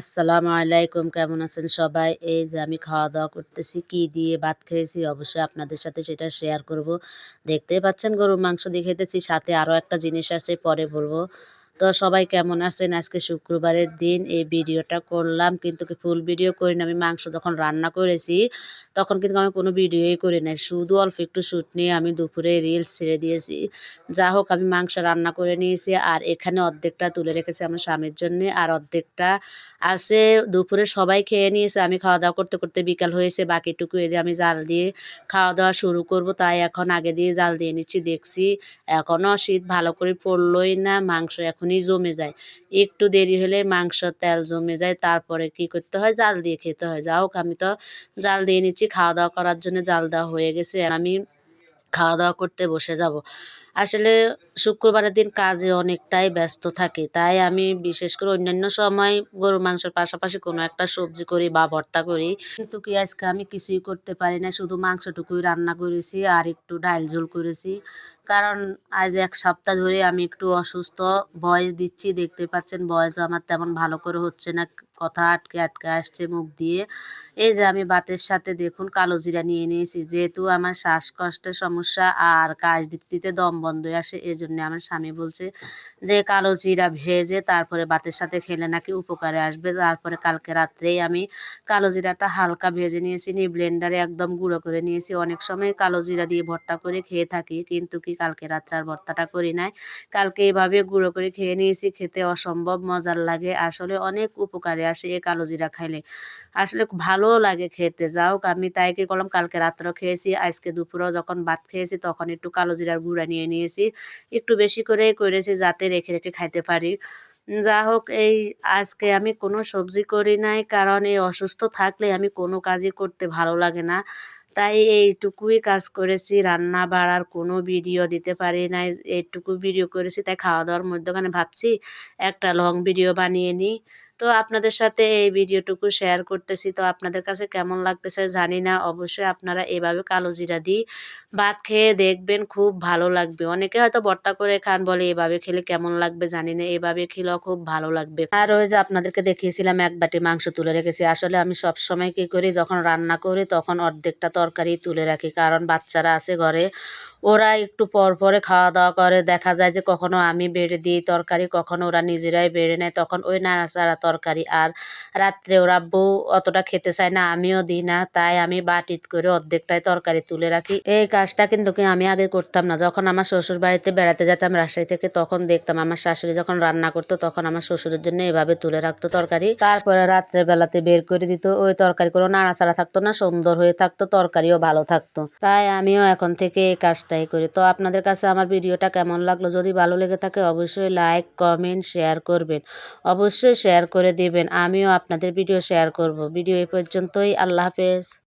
আসসালামু আলাইকুম, কেমন আছেন সবাই? এই যে আমি খাওয়া দাওয়া করতেছি, কি দিয়ে ভাত খেয়েছি অবশ্যই আপনাদের সাথে সেটা শেয়ার করব। দেখতে পাচ্ছেন গরুর মাংস দিয়ে খেতেছি, সাথে আরও একটা জিনিস আছে, পরে বলব। তো সবাই কেমন আছেন? আজকে শুক্রবারের দিন এই ভিডিওটা করলাম। কিন্তু ফুল ভিডিও করি না আমি মাংস যখন রান্না করেছি, তখন কিন্তু আমি কোনো ভিডিওই করি নাই। শুধু অল্প একটু শ্যুট নিয়ে আমি দুপুরে রিলস ছেড়ে দিয়েছি। যা হোক, আমি মাংস রান্না করে নিয়েছি। আর এখানে অর্ধেকটা তুলে রেখেছি আমার স্বামীর জন্য। আর অর্ধেকটা আছে, দুপুরে সবাই খেয়ে নিয়েছে। আমি খাওয়া দাওয়া করতে করতে বিকাল হয়েছে। বাকিটুকু এদের আমি জাল দিয়ে খাওয়া দাওয়া শুরু করব। তাই এখন আগে দিয়ে জাল দিয়ে নিচ্ছি। দেখছি এখনও শীত ভালো করে পড়লই না। মাংস এখনই জমে যায়। একটু দেরি হলে মাংস তেল জমে যায়, তারপরে কি করতে হয়? জাল দিয়ে খেতে হয়। যা হোক, আমি তো জাল দিয়ে নিচ্ছি। খাওয়া দাওয়া করার জন্য জাল দেওয়া হয়ে গেছে। আর আমি খাওয়া দাওয়া করতে বসে যাব। আসলে শুক্রবারের দিন কাজে অনেকটাই ব্যস্ত থাকি। তাই আমি বিশেষ করে অন্যান্য সময় গরু মাংসের পাশাপাশি কোনো একটা সবজি করি বা ভর্তা করি। কিন্তু কি আজকে আমি কিছুই করতে পারি না, শুধু মাংসটুকুই রান্না করেছি আর একটু ডাল ঝোল করেছি। কারণ আজ এক সপ্তাহ ধরে আমি একটু অসুস্থ ভয়েস দিচ্ছি, দেখতে পাচ্ছেন ভয়েসও আমার তেমন ভালো করে হচ্ছে না, কথা আটকে আটকে আসছে মুখ দিয়ে। এই যে আমি ভাতের সাথে দেখুন কালো জিরা নিয়ে নিয়েছি, যেহেতু আমার শ্বাসকষ্টের সমস্যা আর কাজ দিতে দিতে দম বন্ধ আসে। এই জন্য আমার স্বামী বলছে যে, কালো জিরা ভেজে তারপরে ভাতের সাথে খেলে নাকি উপকারে আসবে। তারপরে কালকে রাত্রেই আমি কালো জিরাটা হালকা ভেজে নিয়েছি, নিয়ে ব্লেন্ডারে একদম গুঁড়ো করে নিয়েছি। অনেক সময় কালো জিরা দিয়ে ভর্তা করে খেয়ে থাকি, কিন্তু কি কালকে রাত্রে আর ভর্তাটা করি নাই। কালকে এভাবে গুঁড়ো করে খেয়ে নিয়েছি, খেতে অসম্ভব মজার লাগে। আসলে অনেক উপকারে আসে এই কালো জিরা খাইলে। আসলে ভালোও লাগে খেতে, যাও আমি তাই কি করলাম, কালকে রাত্রেও খেয়েছি, আজকে দুপুরেও যখন ভাত খেয়েছি তখন একটু কালো জিরার গুঁড়া নিয়ে নিয়েছি। একটু বেশি করেই করেছি যাতে রেখে রেখে খাইতে পারি। যা হোক, এই আজকে আমি কোনো সবজি করি নাই, কারণ এই অসুস্থ থাকলে আমি কোনো কাজই করতে ভালো লাগে না। তাই এইটুকুই কাজ করেছি, রান্না বাড়ার কোনো ভিডিও দিতে পারি নাই, এইটুকু ভিডিও করেছি, তাই খাওয়া দাওয়ার মধ্যখানে ভাবছি একটা লং ভিডিও বানিয়ে নিই। তো আপনাদের সাথে এই ভিডিওটুকু শেয়ার করতেছি, তো আপনাদের কাছে কেমন লাগতেছে জানি না, অবশ্যই আপনারা এভাবে কালো জিরা দিই ভাত খেয়ে দেখবেন, খুব ভালো লাগবে। অনেকে হয়তো ভর্তা করে খান বলে, এভাবে খেলে কেমন লাগবে? জানি না, এভাবে খেলেও খুব ভালো লাগবে। আর ওই যে আপনাদেরকে দেখিয়েছিলাম, এক বাটি মাংস তুলে রেখেছি। আসলে আমি সব সময় কী করি, যখন রান্না করি, তখন অর্ধেকটা তরকারি তুলে রাখি। কারণ বাচ্চারা আছে ঘরে ওরা একটু পর পরে খাওয়া দাওয়া করে। দেখা যায় যে কখনো আমি বেড়ে দিই তরকারি, কখনো ওরা নিজেরাই বেড়ে নেয়। তখন ওই নাড়াচাড়া তরকারি আর রাত্রে ওরা বউ অতটা খেতে চায় না, আমিও দিই না। তাই আমি বাটিত করে অর্ধেকটাই তরকারি তুলে রাখি। এই কাজটা কিন্তু কি আমি আগে করতাম না। যখন আমার শ্বশুর বাড়িতে বেড়াতে যেতাম রাজশাহী থেকে, তখন দেখতাম আমার শাশুড়ি যখন রান্না করতো, তখন আমার শ্বশুরের জন্য এভাবে তুলে রাখতো তরকারি। তারপরে রাত্রের বেলাতে বের করে দিত। ওই তরকারি কোনো নাড়াচাড়া থাকতো না, সুন্দর হয়ে থাকতো, তরকারিও ভালো থাকতো। তাই আমিও এখন থেকে এই কাজটাই করি। তো আপনাদের কাছে আমার ভিডিওটা কেমন লাগল? যদি ভালো লেগে থাকে অবশ্যই লাইক কমেন্ট শেয়ার করবেন। অবশ্যই শেয়ার করে দিবেন। আমিও আপনাদের ভিডিও শেয়ার করব। ভিডিও এই পর্যন্তই। আল্লাহ হাফেজ।